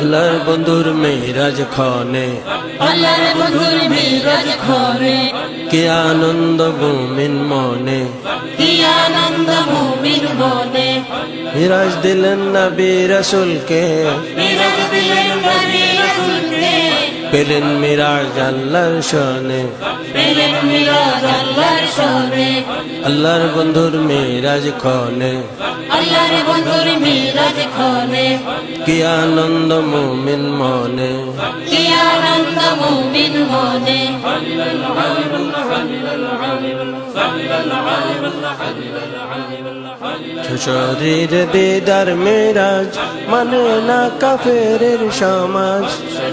আল্লাহর বন্ধুর মেরাজ খনে। আল্লাহর বন্ধুর মিরাজ খরে কে আনন্দ মুমিন মনে। কি আনন্দ মুমিন বনে মিরাজ দিলেন নবী রাসূলকে। মিরাজ দিলেন নবী রাসূলকে। পেলেন মিরাজ আল্লাহর সনে পেলেন মিরাজ আল্লাহর শনে। আল্লাহর বন্ধুর মেরাজ খনে। আল্লাহর বন্ধুর মিরাজ খনে। কি আনন্দ মুমিন মনে। কি আনন্দ মনে শরীর মেরাজ মানে না কাফেরের সমাজ।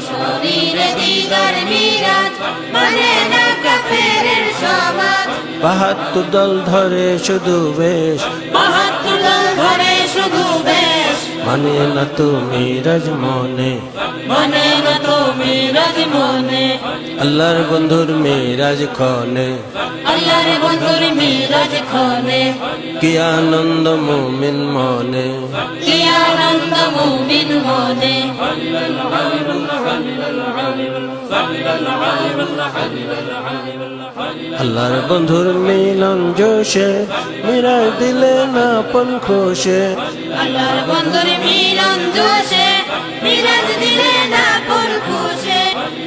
শরীরে দিদার মিরাজ মানে না কাফেরের সমাজ। বাহাত্তর দল ধরে শুধু বেশ। বাহাত্তর দল ধরে শুধু বেশ। মানে না তুমি রাজ মনে না তো মিরাজ মনে। আল্লাহর বন্ধুর মেরাজ খনে আল্লাহর বন্ধুর মিরাজ খনে কি আনন্দ মুমিন মনে। কি আনন্দ মুমিন মনে। আল্লাহর বন্ধুর মিলন জোশে মিরাজ দিলে না পন খোশে। আল্লাহর বন্ধুর মিলন জোশে মিরাজ দিলে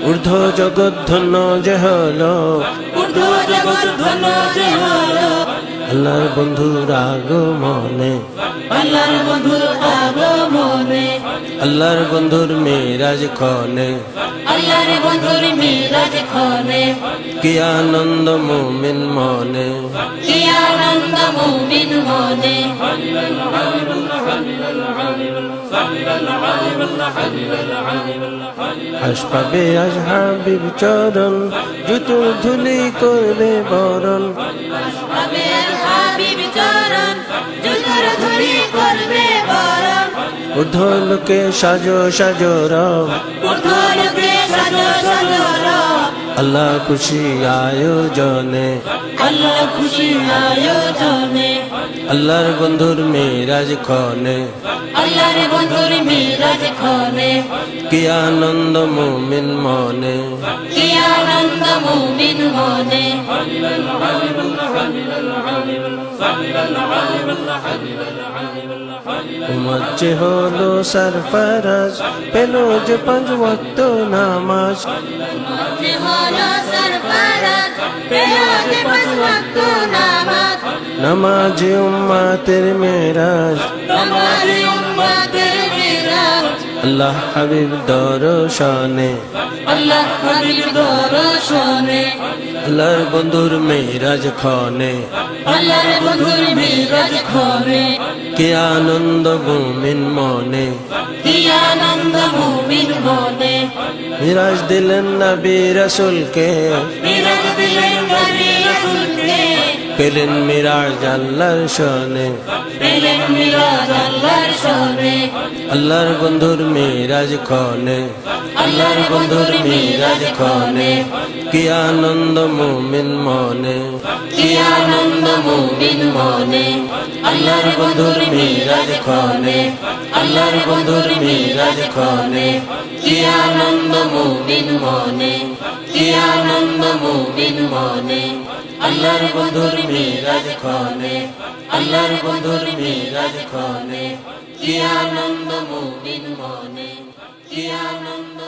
ঊর্ধ্ব জগৎ ধন্য যে হলো আল্লাহর বন্ধুর আগমনে। আল্লাহর বন্ধুর আল্লাহর বন্ধুর মেরাজ খনে আল্লাহর বন্ধুর মিরাজ খনে কি আনন্দ মুমিন মনে। কি আনন্দ মুমিন মনে। আজ হাবিব চরণ জুতো ধুলি করবে বরণ। হাবিব চরণ ধরি করবে বরণ। ঊর্ধ্ব লোকে সাজো সাজো রব। উঠোলকে সাজো সাজো রব। আল্লাহ খুশি আয়োজনে। আল্লাহ খুশি আয়োজনে। আল্লাহর বন্ধুর মেরাজ খনে আল্লাহর বন্ধুর মিরাজ খনে কি আনন্দ মুমিন মনে। কি আনন্দ মুমিন মনে। যে নামাজ। যে হলো সরফরাজ পেয়াজ পাঁচ ওয়াক্ত নামাজ। নামাজ উম্মাতের মেরাজ। আমার উম্মাতের আল্লাহ হাবিব দর্শনে। আল্লাহ হাবিব দর্শনে। আল্লাহর বন্ধুর মেরাজ খনে আল্লাহর বন্ধুর মিরাজ খনে কি আনন্দ মুমিন মনে। কি আনন্দ মুমিন মনে। মিরাজ দিলেন নবী রাসূলকে। মিরাজ দিলেন নবী রাসূলকে। পেলেন মিরাজ আল্লাহর শনে। পেলেন মিরাজ আল্লাহর শনে। আল্লাহর বন্ধুর মেরাজ খনে আল্লাহর বন্ধুর মেরাজ খনে কি আনন্দ মুমিন মনে। কি আনন্দ মুমিন মনে। আল্লাহর বন্ধুর মেরাজ খনে আল্লাহর বন্ধুর মেরাজ খনে কি আনন্দ মুমিন মনে। কি আনন্দ মুমিন মনে। আল্লাহর বন্ধুর মিরাজ খনে আল্লাহর বন্ধুর মিরাজ খনে কি আনন্দ মুমিন মনে কি আনন্দ